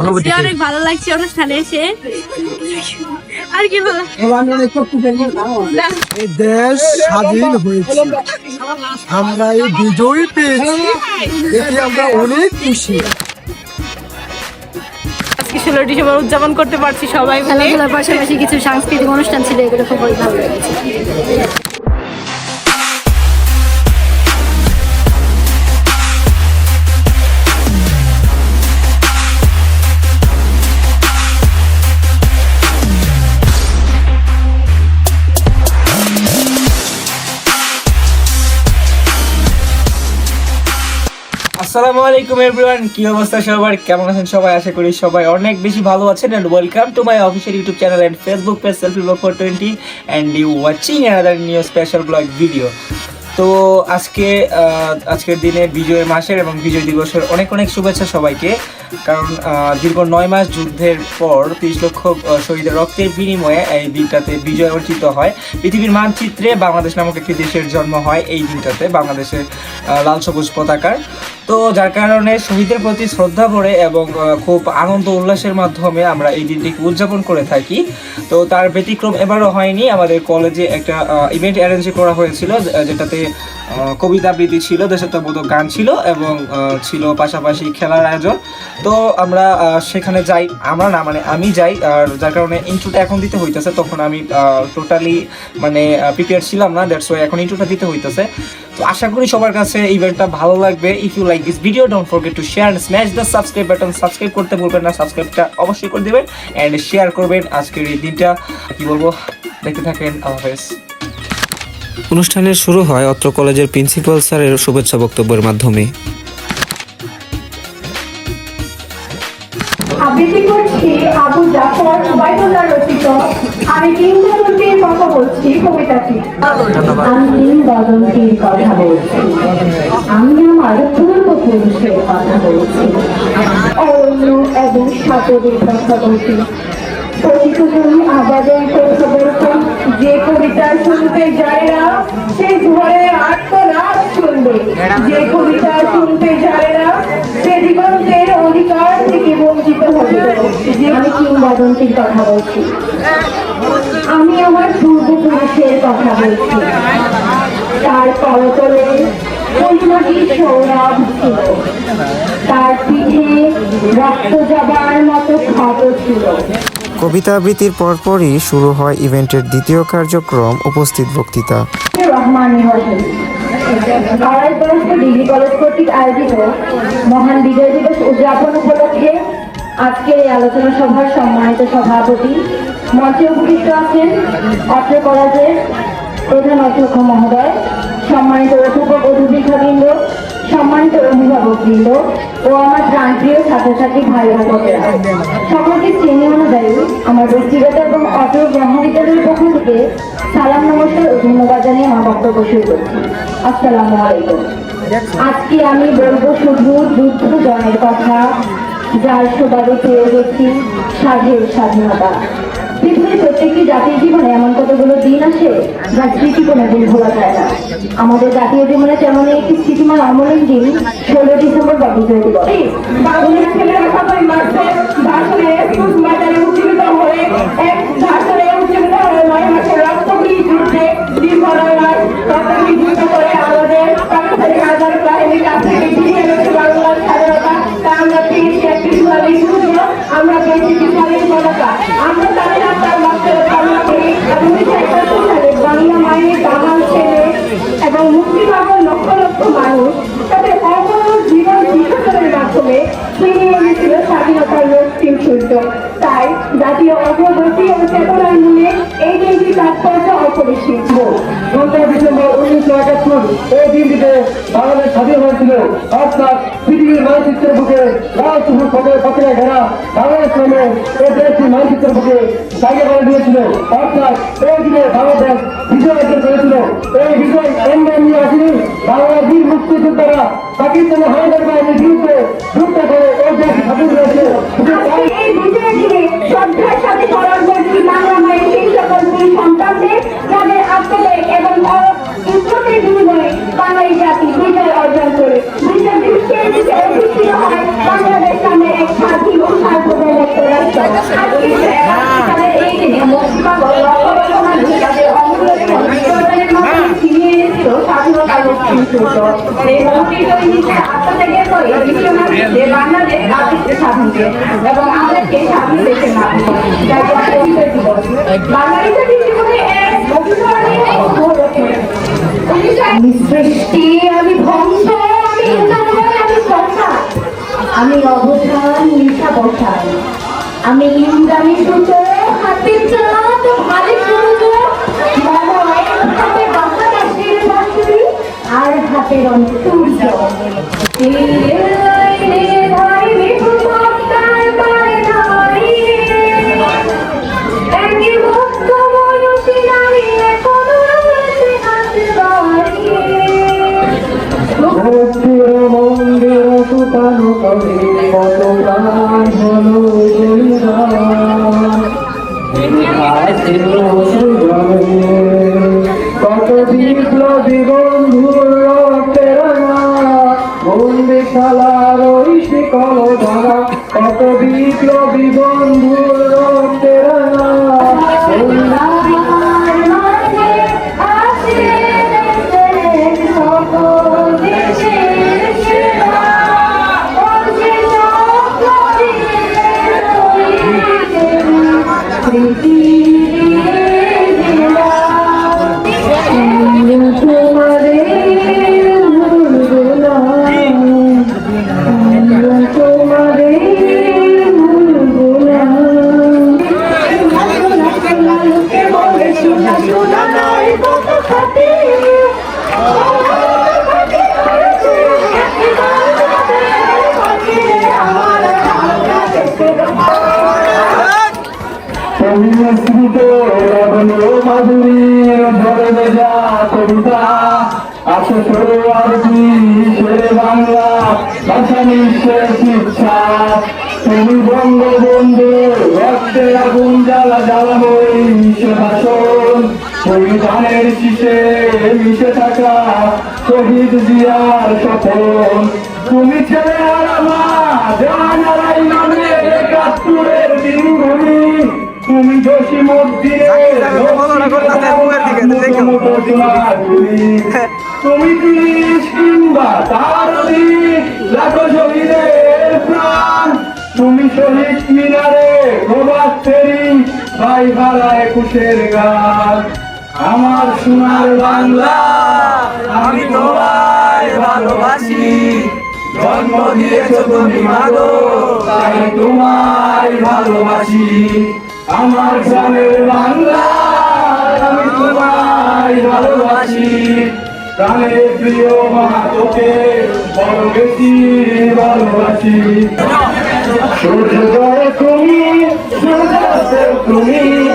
অনুভূতি অনেক ভালো লাগছে অনুষ্ঠানে এসে। আর কি বলা? এই দেশ স্বাধীন হয়েছে। আমরা এই বিজয়ী পেয়েছি। এতে আমরা অনেক খুশি। আজকে ষোলো ডিসেম্বর উদযাপন করতে পারছি সবাই মিলে। খেলাধুলার পাশাপাশি কিছু সাংস্কৃতিক অনুষ্ঠান ছিল এগুলো খুব ভালো লেগেছে। আসসালামু আলাইকুম এভরিওয়ান কি অবস্থা সবার? কেমন আছেন সবাই? আশা করি সবাই অনেক বেশি ভালো আছেন and welcome to my official YouTube channel and Facebook page selfie vlog for twenty and you watching another new special vlog video তো আজকে আজকের দিনে বিজয় মাসের এবং বিজয় দিবসের অনেক অনেক শুভেচ্ছা সবাইকে। কারণ দীর্ঘ নয় মাস যুদ্ধের পর তিরিশ লক্ষ শহীদের রক্তের বিনিময়ে এই দিনটাতে বিজয় অর্জিত হয়। পৃথিবীর মানচিত্রে বাংলাদেশ নামক একটি দেশের জন্ম হয় এই দিনটাতে, বাংলাদেশের লাল সবুজ পতাকার। তো যার কারণে শহীদের প্রতি শ্রদ্ধা ভরে এবং খুব আনন্দ উল্লাসের মাধ্যমে আমরা এই দিনটিকে উদযাপন করে থাকি। তো তার ব্যতিক্রম এবারও হয়নি। আমাদের কলেজে একটা ইভেন্ট অ্যারেঞ্জ করা হয়েছিল যেটাতে কবিতা আবৃত্তি ছিল, দেশাত্মবোধক গান ছিল এবং ছিল পাশাপাশি খেলার আয়োজন। তো আমরা সেখানে যাই। আমরা না মানে আমি যাই, আর যার কারণে ইন্ট্রোটা এখন দিতে হইতেছে। তখন আমি টোটালি মানে প্রিপেয়ার ছিলাম না দ্যাটস ওয়াই এখন ইন্ট্রোটা দিতে হইতেছে। তো আশা করি সবার কাছে ইভেন্টটা ভালো লাগবে। If you like this video don't forget to share and smash the subscribe button subscribe করতে ভুলবেন না সাবস্ক্রাইবটা অবশ্যই করে দেবেন অ্যান্ড শেয়ার করবেন আজকের এই দিনটা। কি বলব? দেখতে থাকেন আল্লাহ হাফেজ। অনুষ্ঠানের শুরু হয় অত্র কলেজের প্রিন্সিপাল স্যারের শুভেচ্ছা বক্তব্যের মাধ্যমে। আবৃত্তি করছি আবু জাফর ওবায়দুল্লাহ রচিত আমি কিংবদন্তির কথা বলছি কবিতাটি। আমি কিংবদন্তির কথা বলছি। আমি আমার পূর্বপুরুষের কথা বলছি। অরণ্য এবং সাগরের কথা বলছি পতিত জমি আবাদের কথা বলছি যে কবিতা শুনতে যায় না সে ঘরে আত্মনাদ শুনবে। যে কবিতা শুনতে যায় না সে দিগন্তের অধিকার থেকে বঞ্চিত হবে যে আমি কিংবদন্তির কথা বলছি। আমি আমার পূর্বপুরুষের কথা বলছি। তার করতলে পূর্ণটি সৌরভ ছিল। তার পিঠে রক্ত যাবার মতো ক্ষত ছিল। কবিতা আবৃত্তির পরপরই শুরু হয় ইভেন্টের দ্বিতীয় কার্যক্রম উপস্থিত বক্তৃতা। রহমান ডিগ্রি কলেজ কর্তৃক আয়োজিত মহান বিজয় দিবস উদযাপন উপলক্ষে আজকের এই আলোচনা সভার সম্মানিত সভাপতি মঞ্চে উপস্থিত আছেন অত্র কলেজের প্রধান অধ্যক্ষ মহোদয়, সম্মানিত অধ্যাপক অধিবৃন্দবৃন্দ সম্মানিত অভিভাবকবৃন্দ ও আমার প্রান্তীয় ছাত্রছাত্রী ভাই বোনেরা। সকলকে শ্রেণি অনুযায়ী আমার ব্যক্তিগত এবং অটল মহাবিদ্যালয়ের পক্ষ থেকে সালাম, নমস্কার ও ধন্যবাদ জানিয়ে আমার বক্তব্য শুরু করছি। আসসালামু আলাইকুম। আজকে আমি বলব শুধু যুদ্ধ জনের কথা যার সুবাদে পেয়ে গেছি স্বাধীন স্বাধীনতা। পৃথিবীর প্রত্যেকটি জাতির জীবনে এমন কতগুলো দিন আসে যা স্মৃতি কোনোদিন ভোলা যায় না। আমাদের জাতীয় জীবনে তেমন একটি স্মৃতিমান অমলিন দিন ষোলো ডিসেম্বর বা বিজয় দিবস আমাদের পাকিস্তানি হাজার বাহিনীর কাছ থেকে ফিরিয়ে এনেছে বাংলার স্বাধীনতা তা আমরা পেয়েছি আমরা বিশালীর লক্ষ্যের কামনা করি এবং উনিশশো লক্ষ লক্ষ মানুষ তাদের স্বাধীনতার রক্তিম সূর্য। তাই জাতীয় অগ্রগতি ও চেতনার মূলে এই দিনটি তাৎপর্য অপরিসীম। পনেরো ডিসেম্বর উনিশশো একাত্তর, এই দিনটিতে বাংলাদেশ স্বাধীন হয়েছিল। অর্থাৎ পৃথিবীর মানচিত্রের বুকে লাল সবুজ পথের পথে ঘেরা বাংলাদেশ নামে এই দেশটি মানচিত্রের বুকে জায়গা করে দিয়েছিল। অর্থাৎ এই দিনে বাংলাদেশ বিজয় অর্জন করেছিল। এই বিজয় এমনি এমনি আসেনি। বাংলা বীর মুক্তিযোদ্ধারা পাকিস্তানি হানাদার বাহিনীর বিরুদ্ধে যুদ্ধ করে এই দেশ স্বাধীন হয়েছিল আর হাতের অন্তর্য মন্দির কত প্রাণ হলো। কবিতা আছে আরবি শেরে বাংলা ভাষা নিশ্চয় শিক্ষা তুমি বঙ্গবন্ধু রক্তের আগুন জ্বালা জ্বালাবো এই মিশে ভাষণ সংবিধানের শীষে মিশে থাকা শহীদ জিয়ার স্বপন তুমি ছেলে আর আমার জানারাই নামে একাত্তরের দিনগুলি তুমি তিরিশ কিংবা তার লাখো শহীদের প্রাণ। তুমি শহীদ মিনারে প্রবাস ফেরি ভাই ভাড়া একুশের গান। আমার সোনার বাংলা আমি তোমায় ভালোবাসি। জন্ম দিয়েছ তুমি মাগো তাই তোমায় ভালোবাসি। আমার গ্রামের বাংলা, আমি তোমায় ভালোবাসি। প্রাণের প্রিয় মা বড় বেশি ভালোবাসি। সূর্যোদয় তুমি সূর্যাস্ত তুমি।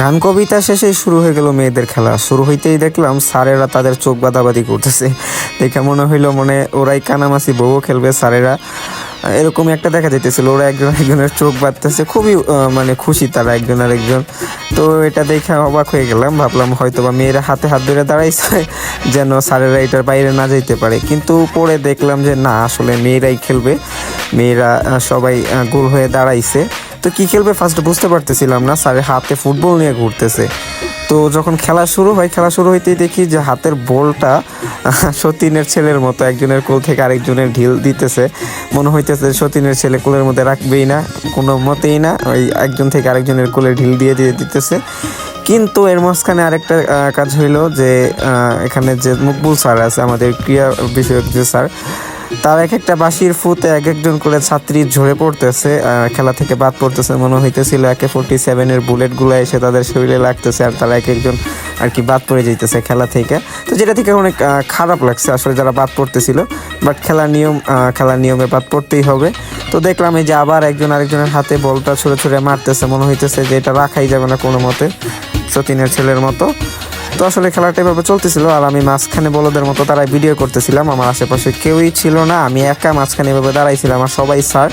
গান কবিতা শেষে শুরু হয়ে গেল মেয়েদের খেলা। শুরু হইতেই দেখলাম স্যারেরা তাদের চোখ বাদাবাদি করতেছে। দেখে মনে হইল মনে ওরাই কানামাসি বউও খেলবে স্যারেরা। এরকম একটা দেখা যেতেছিল ওরা একজন একজনের চোখ বাঁধতেছে, খুবই মানে খুশি তারা একজন আর একজন তো এটা দেখে অবাক হয়ে গেলাম, ভাবলাম হয়তো বা মেয়েরা হাতে হাত ধরে দাঁড়াইছে, যেন স্যারেরা এটার বাইরে না যাইতে পারে। কিন্তু পরে দেখলাম যে না, আসলে মেয়েরাই খেলবে, মেয়েরা সবাই গোল হয়ে দাঁড়াইছে। তো কী খেলবে ফার্স্ট বুঝতে পারতেছিলাম না, স্যারের হাতে ফুটবল নিয়ে ঘুরতেছে। তো যখন খেলা শুরু হয়, খেলা শুরু হইতেই দেখি যে হাতের বলটা সতীনের ছেলের মতো একজনের কোল থেকে আরেকজনের ঢিল দিতেছে। মনে হইতেছে সতীনের ছেলে কোলের মধ্যে রাখবেই না, কোনো মতেই না, ওই একজন থেকে আরেকজনের কোলে ঢিল দিয়ে দিয়ে দিতেছে। কিন্তু এর মাঝখানে আরেকটা কাজ হইল যে এখানে যে মকবুল স্যার আছে, আমাদের ক্রিয়া বিষয়ক যে স্যার তার এক একটা বাঁশির ফুতে এক একজন করে ছাত্রী ঝরে পড়তেছে খেলা থেকে বাদ পড়তেছে মনে হইতেছিল একে ফোরটি সেভেনের বুলেটগুলো এসে তাদের শরীরে লাগতেছে আর তারা এক একজন আর কি বাদ পড়ে যাইতেছে খেলা থেকে। তো যেটা থেকে অনেক খারাপ লাগছে আসলে যারা বাদ পড়তেছিল বাট খেলার নিয়ম খেলার নিয়মে বাদ পড়তেই হবে। তো দেখলাম এই যে আবার একজন আরেকজনের হাতে বলটা ছুঁড়ে ছুঁড়ে মারতেছে, মনে হইতেছে যে এটা রাখাই যাবে না কোনো মতে, সতীনের ছেলের মতো। তো আসলে খেলাটা এভাবে চলতেছিল আর আমি মাঝখানে বলদের মতো তারা ভিডিও করতেছিলাম। আমার আশেপাশে কেউই ছিল না, আমি একা মাঝখানে এভাবে দাঁড়াইছিলাম আর সবাই স্যার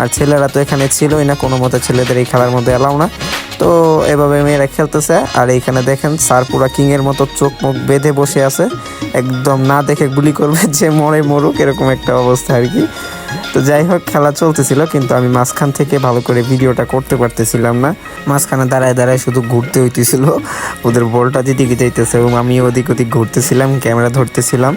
আর ছেলেরা তো এখানে ছিলই না, কোনো মতে ছেলেদের এই খেলার মধ্যে এলাও না। তো এভাবে মেয়েরা খেলতেছে আর এইখানে দেখেন স্যার পুরা কিংয়ের মতো চোখ মুখ বেঁধে বসে আছে। একদম না দেখে গুলি করবে যে মরে মরুক, এরকম একটা অবস্থা আর কি। তো যাই হোক, খেলা চলতেছিল, কিন্তু আমি মাঝখান থেকে ভালো করে ভিডিওটা করতে পারতেছিলাম না। মাঝখানে দাঁড়ায় দাঁড়ায় শুধু ঘুরতে হইতেছিল। ওদের বলটা যেদিকে যাইতেছে এবং আমি ওদিক ওদিক ঘুরতেছিলাম, ক্যামেরা ধরতেছিলাম।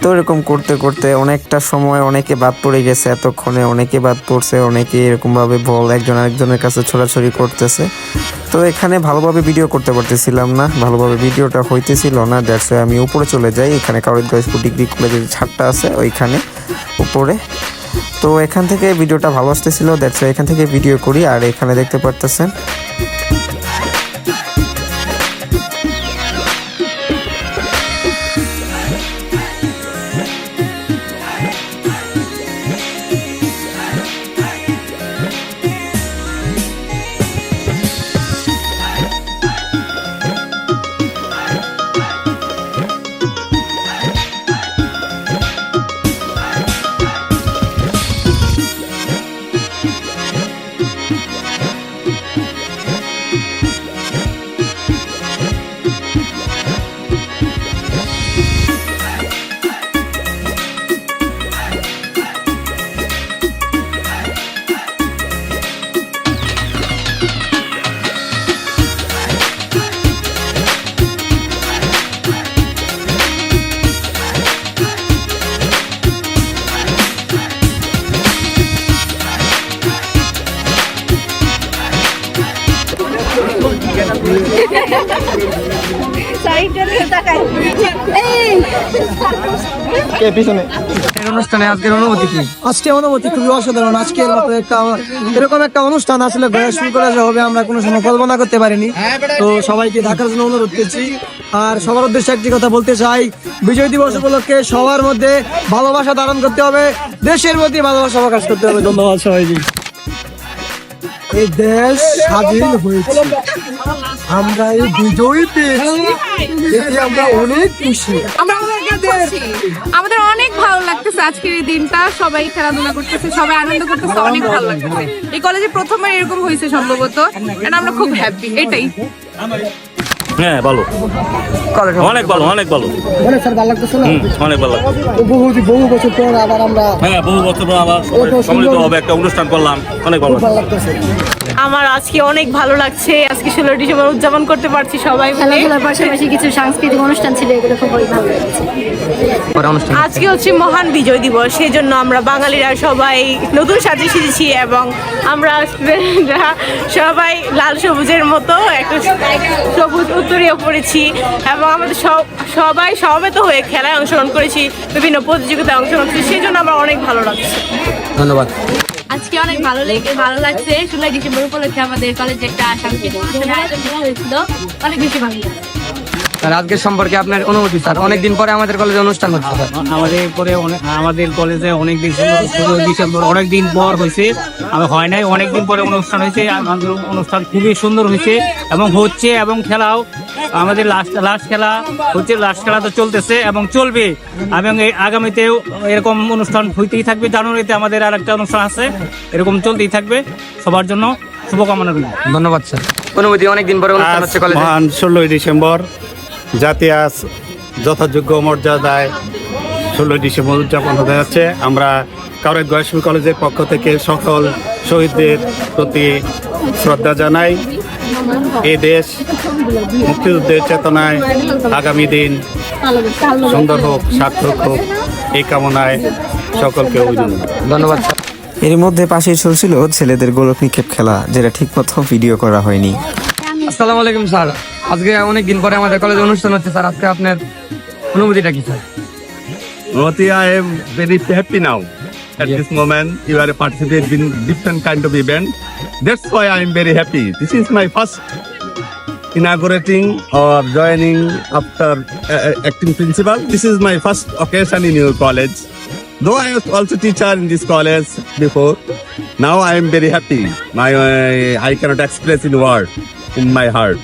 তো এরকম করতে করতে অনেকটা সময় অনেকে বাদ পড়ে গেছে, এতক্ষণে অনেকে বাদ পড়ছে, অনেকে এরকমভাবে বল একজন আরেকজনের কাছে ছোড়াছড়ি করতেছে। তো এখানে ভালোভাবে ভিডিও করতে পারতেছিলাম না, ভালোভাবে ভিডিওটা হইতেছিল না দ্যাটস আমি উপরে চলে যাই। এখানে কাউরিদ গয়েশপুর ডিগ্রি কলেজের ছাদটা আছে, ওইখানে উপরে। তো এখান থেকে ভিডিওটা ভালো আসতেছিল দ্যাটস এখান থেকে ভিডিও করি, আর এখানে দেখতে পারতেছেন আজকে অনুমতি খুবই অসাধারণ। আজকের মতো একটা এরকম একটা অনুষ্ঠান আসলে শুরু করা হবে আমরা কোনো সময় কল্পনা করতে পারিনি। তো সবাইকে দেখার জন্য অনুরোধ করছি। আর সবার উদ্দেশ্যে একটি কথা বলতে চাই বিজয় দিবস উপলক্ষে সবার মধ্যে ভালোবাসা ধারণ করতে হবে দেশের মধ্যে ভালোবাসা প্রকাশ করতে হবে। ধন্যবাদ সবাইকে। এই দেশ স্বাধীন হয়েছে। আমরা এই বিজয়ী পেয়েছি এতে আমরা অনেক খুশি। আমরা খুশি। আমাদের অনেক ভালো লাগতেছে আজকের এই দিনটা। সবাই খেলাধুলা করতেছে সবাই আনন্দ করতেছে অনেক ভালো লাগতেছে। এই কলেজে প্রথমবার এরকম হয়েছে সম্ভবত আমরা খুব হ্যাপি এটাই। হ্যাঁ ভালো। অনেক ভালো অনেক ভালো। অনেক স্যার ভালো লাগতেছে না? অনেক ভালো লাগছে। বহু বহু বছর পর আবার আমরা হ্যাঁ বহু বছর পর আবার সম্মিলিত হবে একটা অনুষ্ঠান করলাম। অনেক ভালো লাগতেছে। আমার আজকে অনেক ভালো লাগছে। আজকে ষোলো ডিসেম্বর উদযাপন করতে পারছি সবাই মিলে। খেলাধুলার পাশাপাশি কিছু সাংস্কৃতিক অনুষ্ঠান ছিল এগুলো খুবই ভালো লেগেছে। আজকে হচ্ছে মহান বিজয় দিবস সেই জন্য আমরা বাঙালিরা সবাই নতুন সাজে সেজেছি এবং আমরা সবাই লাল সবুজের মতো একটা সবুজ উত্তরীয় পড়েছি এবং আমাদের সব সবাই সমবেত হয়ে খেলায় অংশগ্রহণ করেছি বিভিন্ন প্রতিযোগিতায় অংশগ্রহণ করেছি সেই জন্য আমার অনেক ভালো লাগছে। ধন্যবাদ। আজকে অনেক ভালো লেগে ভালো লাগছে। ষোলোই ডিসেম্বর উপলক্ষে আমাদের কলেজে একটা সাংস্কৃতিক অনুষ্ঠানের আয়োজন করা হয়েছিল অনেক বেশি ভালো লাগছে। স্যার আজকের সম্পর্কে আপনার অনুমতি স্যার? অনেকদিন পরে আমাদের কলেজে অনুষ্ঠান হচ্ছে স্যার। আমাদের পরে অনেক আমাদের কলেজে অনেক দিন ষোলো ডিসেম্বর অনেক দিন পর হয়েছে। আমি হয় নাই অনেক দিন পরে অনুষ্ঠান হয়েছে আমাদের অনুষ্ঠান খুবই সুন্দর হয়েছে এবং হচ্ছে এবং খেলাও। আমাদের লাস্ট লাস্ট খেলা হচ্ছে লাস্ট খেলা তো চলতেছে এবং চলবে। এবং আগামীতেও এরকম অনুষ্ঠান হইতেই থাকবে। জানুয়ারিতে আমাদের আর একটা অনুষ্ঠান আছে এরকম চলতেই থাকবে। সবার জন্য শুভকামনা রইল। ধন্যবাদ স্যার। অনুমতি অনেকদিন পরে অনুষ্ঠান হচ্ছে কলেজে ষোলোই ডিসেম্বর। জাতি আজ যথাযোগ্য মর্যাদায় ষোলোই ডিসেম্বর উদযাপন হতে যাচ্ছে। আমরা কাউরেদ গয়েশপুর কলেজের পক্ষ থেকে সকল শহীদদের প্রতি শ্রদ্ধা জানাই। এ দেশ মুক্তিযুদ্ধের চেতনায় আগামী দিন সুন্দর হোক সার্থক হোক এই কামনায় সকলকে অভিনন্দন। ধন্যবাদ স্যার। এর মধ্যে পাশেই চলছিল ছেলেদের গোলক নিক্ষেপ খেলা যেটা ঠিকমতো ভিডিও করা হয়নি। আসসালামু আলাইকুম স্যার। আজকে অনেক দিন পরে আমাদের কলেজে অনুষ্ঠান হচ্ছে স্যার আজকে আপনার অনুভূতিটা কি sir Roti, I am very happy now. At this moment, you are participating in different kind of event. That's why I am very happy. This is my first inaugurating or joining after uh, acting principal. This is my first occasion in your college. Though I was also teacher in this college before, now I am very happy. My uh, I cannot express in word, in my heart.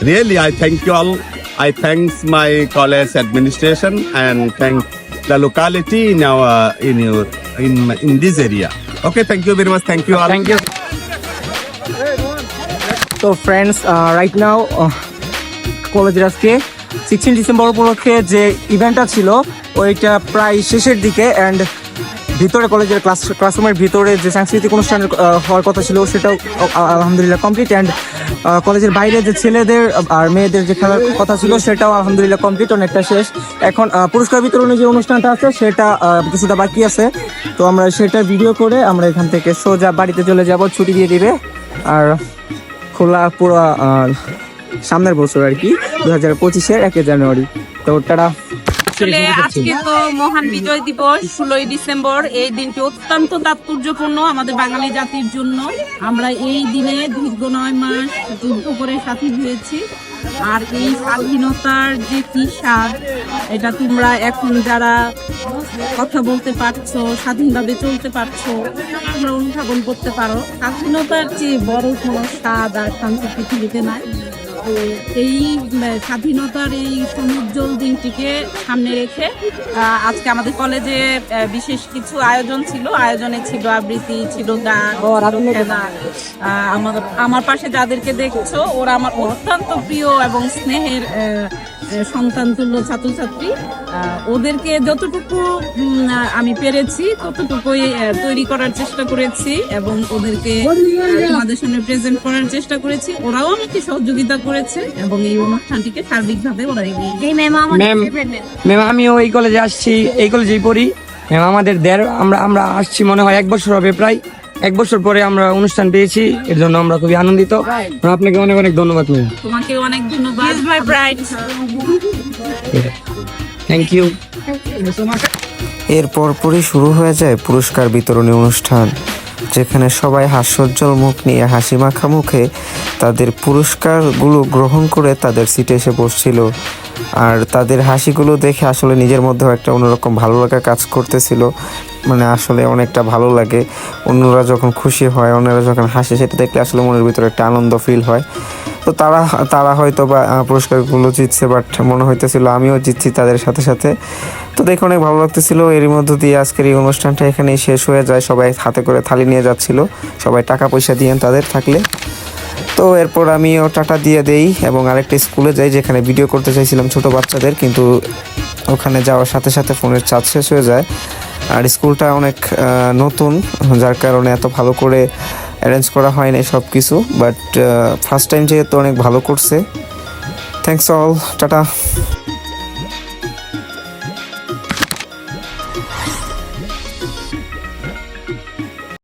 Really, I thank you all. I thanks my college administration and thank the locality in our in your in in this area. Okay, thank you very much. Thank you all. Thank you to friends right now কলেজের আজকে sixteen December উপলক্ষে যে ইভেন্টটা ছিল ওইটা প্রায় শেষের দিকে অ্যান্ড ভিতরে কলেজের ক্লাস ক্লাসরুমের ভিতরে যে সাংস্কৃতিক অনুষ্ঠান হওয়ার কথা ছিল সেটাও আলহামদুলিল্লাহ কমপ্লিট অ্যান্ড কলেজের বাইরে যে ছেলেদের আর মেয়েদের যে খেলার কথা ছিল, সেটাও আলহামদুলিল্লাহ কমপ্লিট অনেকটা শেষ। এখন পুরস্কার বিতরণের যে অনুষ্ঠানটা আছে, সেটা কিছুটা বাকি আছে। তো আমরা সেটা ভিডিও করে আমরা এখান থেকে সোজা বাড়িতে চলে যাব, ছুটি দিয়ে দিবে। আর খোলা পুরো সামনের বছর আর কি দু হাজার পঁচিশের একে জানুয়ারি। তো তারা আসলে আজকে তো মহান বিজয় দিবস ষোলোই ডিসেম্বর। এই দিনটি অত্যন্ত তাৎপর্যপূর্ণ আমাদের বাঙালি জাতির জন্য। আমরা এই দিনে দীর্ঘ নয় মাস যুদ্ধ করে স্বাধীন হয়েছি। আর এই স্বাধীনতার যে কি স্বাদ এটা তোমরা এখন যারা কথা বলতে পারছ স্বাধীনভাবে চলতে পারছ তোমরা অনুধাবন করতে পারো। স্বাধীনতার চেয়ে বড় কোনো স্বাদ আর শান্তি পৃথিবীতে নাই। এই স্বাধীনতার এই সমুজ্জ্বল দিনটিকে সামনে রেখে আজকে আমাদের কলেজে বিশেষ কিছু আয়োজন ছিল। আয়োজনে ছিল আবৃত্তি ছিল গান আমার আমার পাশে যাদেরকে দেখছ ওরা আমার অত্যন্ত প্রিয় এবং স্নেহের সন্তান তুল্য ছাত্রছাত্রী। ওদেরকে যতটুকু আমি পেরেছি ততটুকুই তৈরি করার চেষ্টা করেছি এবং ওদেরকে আহ, তোমাদের সামনে প্রেজেন্ট করার চেষ্টা করেছি। ওরাও আমাকে সহযোগিতা করেছে এবং এই অনুষ্ঠানটিকে সার্বিকভাবে ওরা এগিয়ে এই ম্যাম আমার ম্যাম ম্যাম আমিও এই কলেজে আসছি এই কলেজেই পড়ি। ম্যাম আমাদের দেড় আমরা আমরা আসছি মনে হয় এক বছর হবে প্রায়। এক বছর পরে আমরা অনুষ্ঠান পেয়েছি এর জন্য আমরা খুবই আনন্দিত। আপনাকে অনেক অনেক ধন্যবাদ ম্যাম তোমাকে অনেক ধন্যবাদ। মাই ব্রাইড থ্যাংক ইউ এরপর পরই শুরু হয়ে যায় পুরস্কার বিতরণী অনুষ্ঠান যেখানে সবাই হাস্যোজ্জ্বল মুখ নিয়ে হাসি মাখা মুখে তাদের পুরস্কারগুলো গ্রহণ করে তাদের সিটে এসে বসছিল। আর তাদের হাসিগুলো দেখে আসলে নিজের মধ্যেও একটা অন্যরকম ভালো লাগা কাজ করতেছিল। মানে আসলে অনেকটা ভালো লাগে। অন্যরা যখন খুশি হয়, অন্যরা যখন হাসে, সেটা দেখলে আসলে মনের ভিতরে একটা আনন্দ ফিল হয়। তো তারা তারা হয়তো বা পুরস্কারগুলো জিতছে বাট মনে হইতেছিল আমিও জিতছি তাদের সাথে সাথে। তো দেখে অনেক ভালো লাগতেছিল। এরই মধ্য দিয়ে আজকের এই অনুষ্ঠানটা এখানেই শেষ হয়ে যায়। সবাই হাতে করে থালি নিয়ে যাচ্ছিল। সবাই টাকা পয়সা দিয়ে তাদের থাকলে। তো এরপর আমিও টাটা দিয়ে দেই এবং আরেকটা স্কুলে যাই, যেখানে ভিডিও করতে চাইছিলাম ছোট বাচ্চাদের, কিন্তু ওখানে যাওয়ার সাথে সাথে ফোনের চার্জ শেষ হয়ে যায়। আর স্কুলটা অনেক নতুন, যার কারণে এত ভালো করে অ্যারেঞ্জ করা হয়নি সব কিছু বাট ফার্স্ট টাইম যেহেতু অনেক ভালো করছে। Thanks all tata.